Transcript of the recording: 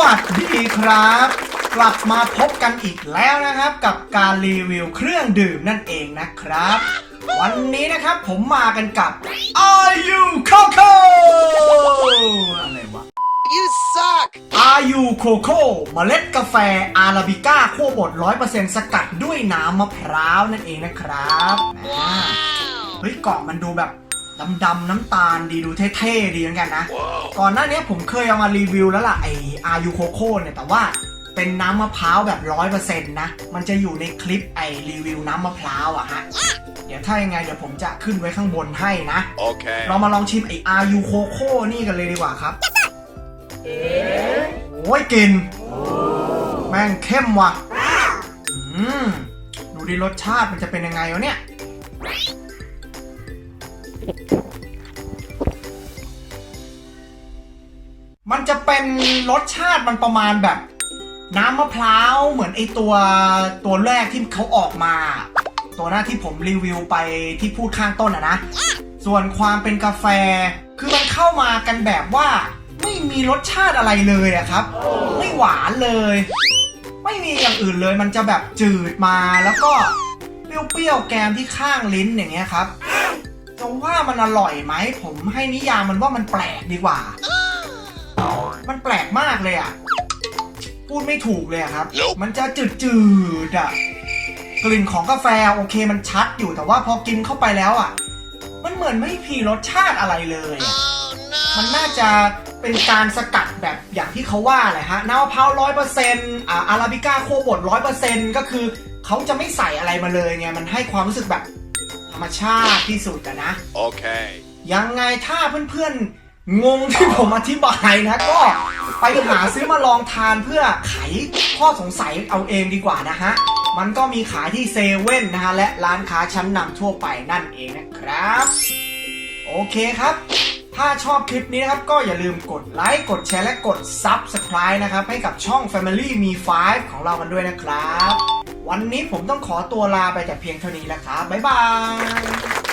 วัสดีครับ กลับมาพบกันอีกแล้วนะครับ กับการรีวิวเครื่องดื่มนั่นเองนะครับ วันนี้นะครับผมมากันกับ Are you Coco อะไรวะ You suck! Are you Coco เมล็ดกาแฟอาราบิก้าคั่วบด100%สกัดด้วยน้ำมะพร้าวนั่นเองนะครับอ่าเฮ้ยกล่องมันดูแบบ ดำๆน้ำตาลดีดูเท่ๆดีเหมือนกันนะ ก่อนหน้านี้ผมเคยเอามารีวิวแล้วล่ะไออายูโคโค่เนี่ยแต่ว่าเป็นน้ำมะพร้าวแบบร้อยเปอร์เซ็นต์นะ มันจะอยู่ในคลิปไอรีวิวน้ำมะพร้าวอะฮะ เดี๋ยวถ้ายังไงเดี๋ยวผมจะขึ้นไว้ข้างบนให้นะ Okay. เรามาลองชิมไออายูโคโค่นี่กันเลยดีกว่าครับโอ้ยกลิน แม่งเข้มว่ะ อืม ดูดิรสชาติมันจะเป็นยังไงวะเนี่ย มันจะเป็นรสชาติมันประมาณแบบ น้ำมะพร้าวเหมือนไอตัวตัวแรกที่เขาออกมา ตัวหน้าที่ผมรีวิวไปที่พูดข้างต้นอะนะ ส่วนความเป็นกาแฟ คือมันเข้ามากันแบบว่า ไม่มีรสชาติอะไรเลยอะครับ ไม่หวานเลย ไม่มีอย่างอื่นเลย มันจะแบบจืดมาแล้วก็เปรี้ยวๆแกมที่ข้างลิ้นอย่างเงี้ยครับจะว่ามันอร่อยไหมผมให้นิยามมันว่ามันแปลกดีกว่า มันแปลกมากเลยอะพูดไม่ถูกเลยอะครับ Nope มันจะจืดๆอะกลิ่นของกาแฟโอเคมันชัดอยู่แต่ว่าพอกินเข้าไปแล้วอะมันเหมือนไม่มีรสชาติอะไรเลยอะมันน่าจะเป็นการสกัดแบบอย่างที่เขาว่าแหละฮะน้ำมะพร้าวร้อยเปอร์เซ็นต์อ่าอาราบิก้าโคบดร้อยเปอร์เซ็นต์ก็คือเขาจะไม่ใส่อะไรมาเลยไง มันให้ความรู้สึกแบบธรรมชาติที่สุดอะนะ Okay. ยังไงถ้าเพื่อนๆ งงที่ผมอธิบายนะก็ไปหาซื้อมาลองทานเพื่อไขข้อสงสัยเอาเองดีกว่านะฮะ มันก็มีขายที่เซเว่นนะฮะ และร้านค้าชั้นนำทั่วไปนั่นเองนะครับ โอเคครับ ถ้าชอบคลิปนี้นะครับ ก็อย่าลืมกดไลค์ กดแชร์และกด Subscribe นะครับ ให้กับช่อง Family Me 5ของเรากันด้วยนะครับ วันนี้ผมต้องขอตัวลาไปแต่เพียงเท่านี้แล้วครับบ๊ายบาย